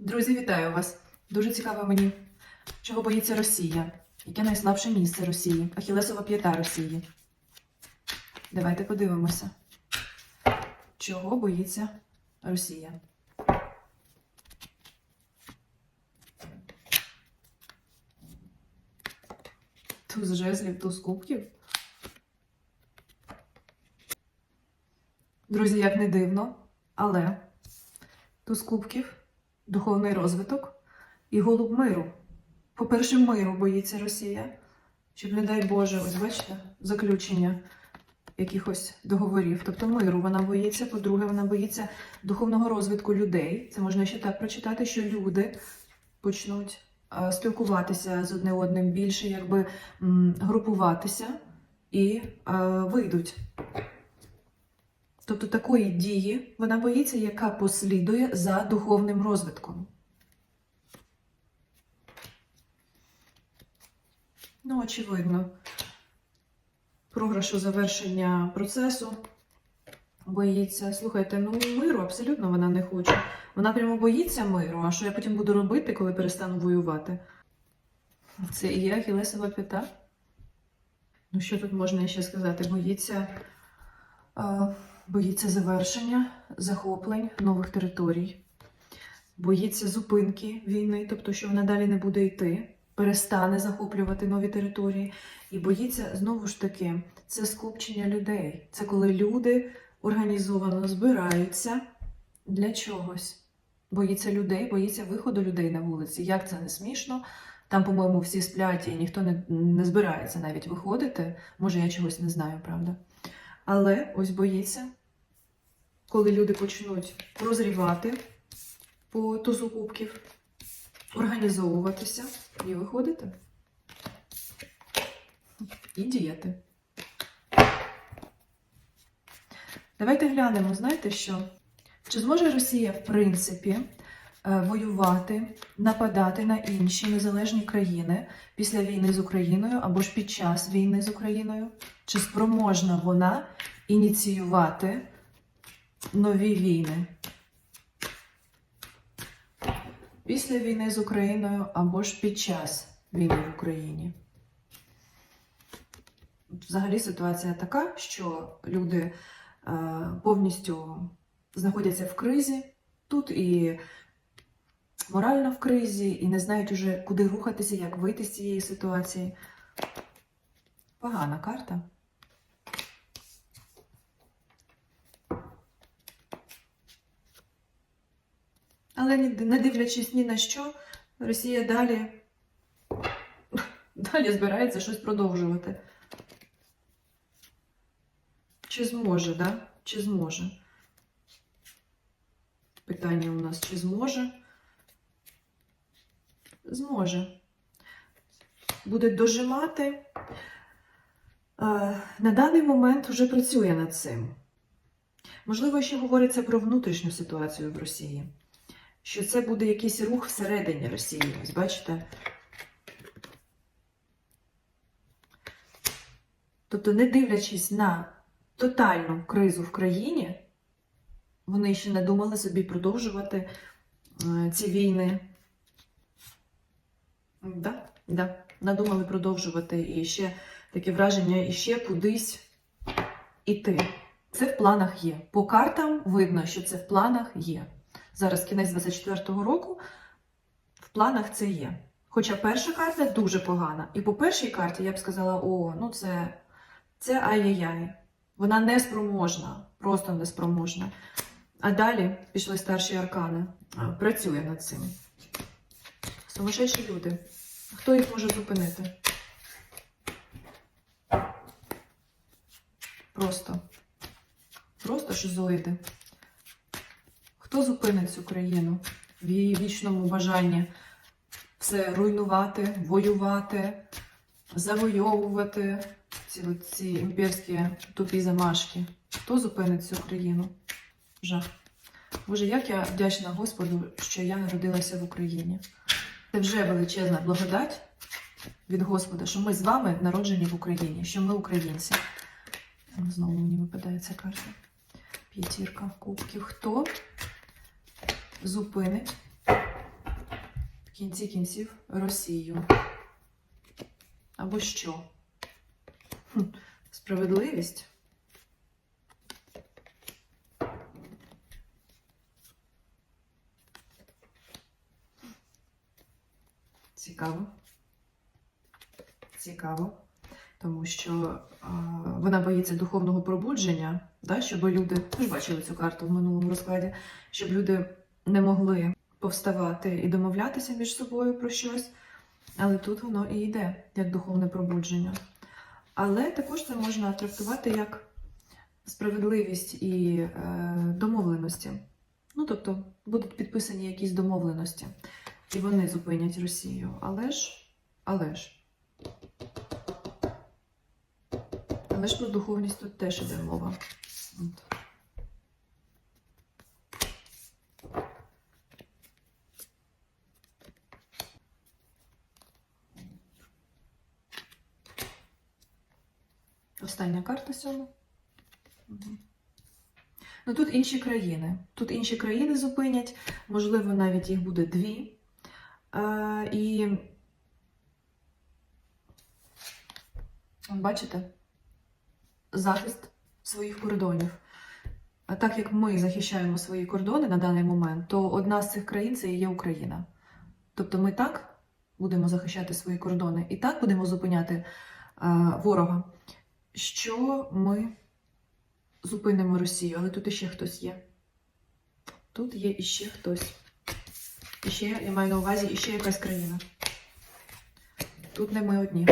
Друзі, вітаю вас! Дуже цікаво мені, чого боїться Росія, яке найслабше місце Росії, Ахілесова п'ята Росії. Давайте подивимося, чого боїться Росія. Туз жезлів, туз кубків. Друзі, як не дивно, але туз кубків, духовний розвиток і голуб миру. По-перше, миру боїться Росія, щоб, не дай Боже, ось бачите, заключення якихось договорів. Тобто миру вона боїться. По-друге, вона боїться духовного розвитку людей. Це можна ще так прочитати, що люди почнуть спілкуватися з одне одним більше, якби групуватися і вийдуть. Тобто такої дії вона боїться, яка послідує за духовним розвитком. Ну, очевидно, програшу завершення процесу боїться. Слухайте, ну миру абсолютно вона не хоче. Вона прямо боїться миру. А що я потім буду робити, коли перестану воювати? Це і є Ахілесова п'ята. Ну, що тут можна ще сказати? Боїться. е, Боїться завершення, захоплень нових територій, боїться зупинки війни, тобто, що вона далі не буде йти, перестане захоплювати нові території. І боїться знову ж таки це скупчення людей. Це коли люди організовано збираються для чогось. Боїться людей, боїться виходу людей на вулиці. Як це не смішно? Там, по-моєму, всі сплять і ніхто не, не збирається навіть виходити. Може, я чогось не знаю, правда. Але ось боїться, коли люди почнуть прозрівати по тузу кубків, організовуватися і виходити. І діяти. Давайте глянемо, знаєте що? Чи зможе Росія, в принципі, е, воювати, нападати на інші незалежні країни після війни з Україною або ж під час війни з Україною? Чи спроможна вона ініціювати нові війни? Після війни з Україною або ж під час війни в Україні? Взагалі ситуація така, що люди е, повністю знаходяться в кризі. Тут і морально в кризі, і не знають уже, куди рухатися, як вийти з цієї ситуації. Погана карта. Але не дивлячись ні на що, Росія далі, далі збирається щось продовжувати. Чи зможе, да? Чи зможе? Питання у нас, чи зможе? Зможе. Буде дожимати. Е, На даний момент вже працює над цим. Можливо, ще говориться про внутрішню ситуацію в Росії. Що це буде якийсь рух всередині Росії. Ось бачите? Тобто, не дивлячись на тотальну кризу в країні, вони ще не думали собі продовжувати е, ці війни. Да, да, надумали продовжувати і ще таке враження, і ще кудись іти. Це в планах є. По картам видно, що це в планах є. Зараз кінець 24-го року, в планах це є. Хоча перша карта дуже погана. І по першій карті я б сказала: о, ну це, це ай-яй-яй. Вона неспроможна, просто неспроможна. А далі пішли старші аркани. Працює над цим. Сумасшедші люди. Хто їх може зупинити? Просто. Просто шизоїди. Хто зупинить цю країну в її вічному бажанні все руйнувати, воювати, завойовувати ці, ці імперські тупі замашки? Хто зупинить цю країну? Жах. Боже, як я вдячна Господу, що я народилася в Україні. Це вже величезна благодать від Господа, що ми з вами народжені в Україні, що ми українці. Знову мені випадає ця карта. П'ятірка кубків. Хто зупинить в кінці кінців Росію. Або що? Справедливість. Цікаво. Цікаво. Тому що а, вона боїться духовного пробудження, да, щоб люди, ви бачили цю карту в минулому розкладі, щоб люди не могли повставати і домовлятися між собою про щось. Але тут воно і йде як духовне пробудження. Але також це можна трактувати як справедливість і е, домовленості. Ну, тобто будуть підписані якісь домовленості, і вони зупинять Росію. Але ж, але ж. Але ж про духовність тут теж іде мова. Остання карта сьома. Ну тут інші країни. Тут інші країни зупинять, можливо, навіть їх буде дві. А, і бачите, захист своїх кордонів. А так як ми захищаємо свої кордони на даний момент, то одна з цих країн це і є Україна. Тобто ми так будемо захищати свої кордони і так будемо зупиняти а, ворога, що ми зупинимо Росію, але тут іще хтось є. Тут є іще хтось. Іще, я маю на увазі, іще якась країна. Тут не ми одні.